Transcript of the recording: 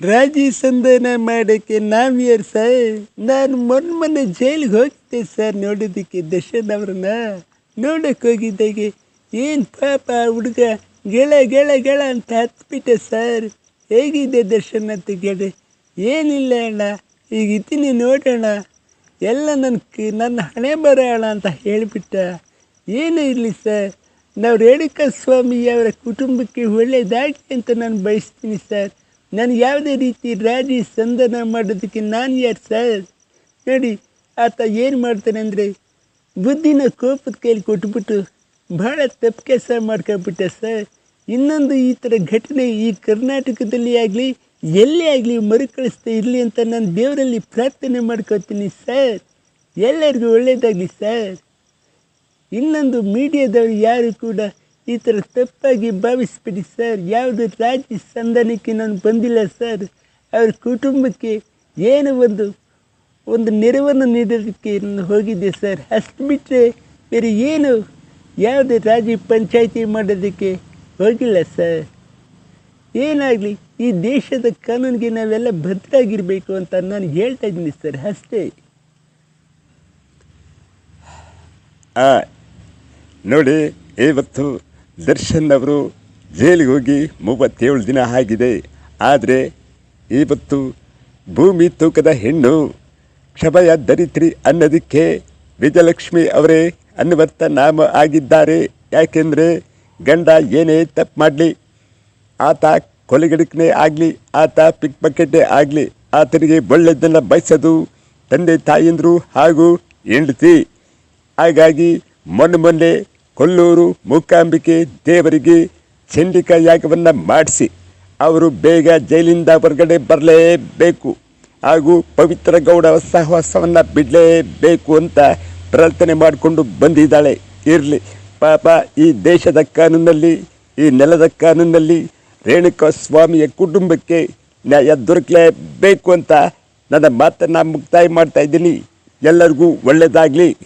ರಾಜಿ ಸಂಧಾನ ಮಾಡೋಕ್ಕೆ ನಾವು ಯಾರು ಸರ್ ನಾನು ಮೊನ್ನೆ ಮೊನ್ನೆ ಜೈಲಿಗೆ ಹೋಗಿದ್ದೆ ಸರ್ ನೋಡೋದಕ್ಕೆ ದರ್ಶನ್ ಅವ್ರನ್ನ ನೋಡಕ್ಕೆ ಹೋಗಿದ್ದಾಗೆ ಏನು ಪಾಪ ಹುಡುಗ ಗೆಳ ಗೆಳ ಗೆಳ ಅಂತ ಹತ್ಬಿಟ್ಟೆ ಸರ್. ಹೇಗಿದೆ ದರ್ಶನ್ ಅಂತ ಕೇಳಿ ಏನಿಲ್ಲ ಅಣ್ಣ, ಈಗ ಇದ್ದೀನಿ ನೋಡೋಣ. ಎಲ್ಲ ನನ್ನ ನನ್ನ ಹಣೆ ಬರೋಣ ಅಂತ ಹೇಳಿಬಿಟ್ಟ. ಏನೂ ಇರಲಿ ಸರ್, ನಾವು ರೇಣುಕಾ ಸ್ವಾಮಿ ಅವರ ಕುಟುಂಬಕ್ಕೆ ಒಳ್ಳೆಯದಾಗಿ ಅಂತ ನಾನು ಬಯಸ್ತೀನಿ ಸರ್. ನಾನು ಯಾವುದೇ ರೀತಿ ರಾಜಿ ಸಂಧಾನ ಮಾಡೋದಕ್ಕೆ ನಾನು ಯಾರು ಸರ್? ನೋಡಿ, ಆತ ಏನು ಮಾಡ್ತಾನೆ ಅಂದರೆ ಬುದ್ಧಿನ ಕೋಪದ ಕೈಲಿ ಕೊಟ್ಬಿಟ್ಟು ಭಾಳ ತಪ್ಪು ಕೆಲಸ ಮಾಡ್ಕೊಂಬಿಟ್ಟೆ ಸರ್. ಇನ್ನೊಂದು ಈ ಥರ ಘಟನೆ ಈ ಕರ್ನಾಟಕದಲ್ಲಿ ಆಗಲಿ, ಎಲ್ಲೇ ಆಗಲಿ ಮರುಕಳಿಸ್ತಾ ಇರಲಿ ಅಂತ ನಾನು ದೇವರಲ್ಲಿ ಪ್ರಾರ್ಥನೆ ಮಾಡ್ಕೊತೀನಿ ಸರ್. ಎಲ್ಲರಿಗೂ ಒಳ್ಳೆಯದಾಗಲಿ ಸರ್. ಇನ್ನೊಂದು ಮೀಡಿಯಾದವರು ಯಾರು ಕೂಡ ಈ ಥರ ತಪ್ಪಾಗಿ ಭಾವಿಸ್ಬಿಡಿ ಸರ್. ಯಾವುದು ರಾಜಿ ಸಂಧಾನಕ್ಕೆ ನಾನು ಬಂದಿಲ್ಲ ಸರ್. ಅವ್ರ ಕುಟುಂಬಕ್ಕೆ ಏನು ಒಂದು ಒಂದು ನೆರವನ್ನು ನೀಡೋದಕ್ಕೆ ನಾನು ಹೋಗಿದ್ದೆ ಸರ್. ಅಷ್ಟು ಬಿಟ್ಟರೆ ಬೇರೆ ಏನು, ಯಾವುದೇ ರಾಜಿ ಪಂಚಾಯಿತಿ ಮಾಡೋದಕ್ಕೆ ಹೋಗಿಲ್ಲ ಸರ್. ಏನಾಗಲಿ, ಈ ದೇಶದ ಕಾನೂನಿಗೆ ನಾವೆಲ್ಲ ಭದ್ರಾಗಿರಬೇಕು ಅಂತ ನಾನು ಹೇಳ್ತಾ ಇದ್ದೀನಿ ಸರ್. ಅಷ್ಟೇ. ಹಾಂ ನೋಡಿ, ಇವತ್ತು ದರ್ಶನ್ ಅವರು ಜೈಲಿಗೆ ಹೋಗಿ ಮೂವತ್ತೇಳು ದಿನ ಆಗಿದೆ. ಆದರೆ ಇವತ್ತು ಭೂಮಿ ತೂಕದ ಹೆಣ್ಣು ಕ್ಷಭಯ ದರಿತ್ರಿ ಅನ್ನೋದಕ್ಕೆ ವಿಜಯಲಕ್ಷ್ಮಿ ಅವರೇ ಅನ್ನುವಂಥ ನಾಮ ಆಗಿದ್ದಾರೆ. ಯಾಕೆಂದರೆ ಗಂಡ ಏನೇ ತಪ್ಪು ಮಾಡಲಿ, ಆತ ಕೊಲೆಗಡಕನೇ ಆಗಲಿ, ಆತ ಪಿಕ್ ಪಕೆಟೇ ಆಗಲಿ, ಆತನಿಗೆ ಒಳ್ಳೆಯದನ್ನು ಬಯಸೋದು ತಂದೆ ತಾಯಂದರು ಹಾಗೂ ಹೆಂಡತಿ. ಹಾಗಾಗಿ ಮೊನ್ನೆ ಮೊನ್ನೆ ಕೊಲ್ಲೂರು, ಮೂಕಾಂಬಿಕೆ, ದೇವರಿಗೆ ಚಂಡಿಕಾ ಯಾಗವನ್ನು ಮಾಡಿಸಿ. ಅವರು ಬೇಗ ಜೈಲಿಂದ ಹೊರಗಡೆ ಬರಲೇಬೇಕು. ಹಾಗೂ ಪವಿತ್ರ ಗೌಡ ಸಹವಾಸವನ್ನು ಬಿಡಲೇಬೇಕು ಅಂತ ಪ್ರಾರ್ಥನೆ ಮಾಡಿಕೊಂಡು ಬಂದಿದ್ದಾಳೆ. ಇರಲಿ, ಪಾಪ ಈ ದೇಶದ ಕಾನೂನಲ್ಲಿ, ಈ ನೆಲದ ಕಾನೂನಲ್ಲಿ ರೇಣುಕಾ ಸ್ವಾಮಿಯ ಕುಟುಂಬಕ್ಕೆ ನ್ಯಾಯ ದೊರಕಲೇಬೇಕು ಅಂತ ನನ್ನ ಮಾತನ್ನು ಮುಕ್ತಾಯ ಮಾಡ್ತಾ ಇದ್ದೀನಿ. ಎಲ್ಲರಿಗೂ ಒಳ್ಳೆಯದಾಗಲಿ